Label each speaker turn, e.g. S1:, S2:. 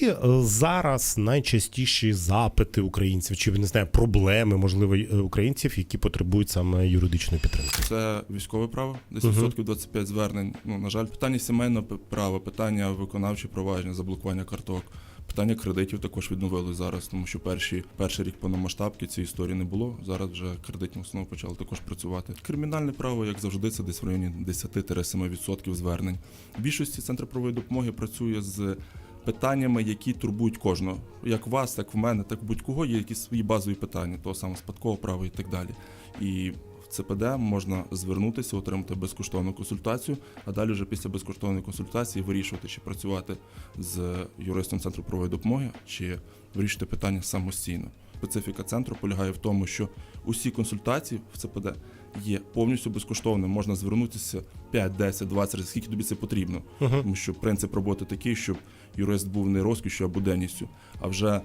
S1: Які е, зараз найчастіші запити українців, чи не знаю, проблеми, можливо, е, українців, які потребують саме юридичної підтримки?
S2: Це військове право, десь
S1: Мгм.
S2: відсотків 25 звернень. Ну, на жаль, питання сімейного права, питання виконавчі провадження, заблокування карток. Питання кредитів також відновили зараз, тому що перші, перший рік повномасштабки цієї історії не було. Зараз вже кредитні установи почали також працювати. Кримінальне право, як завжди, це десь в районі 10-7% звернень. В більшості центр правової допомоги працює з питаннями, які турбують кожного. Як вас, так в мене, так будь-кого є якісь свої базові питання, того самого спадкового права і так далі. І в ЦПД можна звернутися, отримати безкоштовну консультацію, а далі вже після безкоштовної консультації вирішувати, чи працювати з юристом центру правової допомоги, чи вирішити питання самостійно. Специфіка центру полягає в тому, що усі консультації в ЦПД є повністю безкоштовним. Можна звернутися 5, 10, 20 разів, скільки тобі це потрібно. Тому що принцип роботи такий, щоб юрист був не розкішю, а буденністю. А вже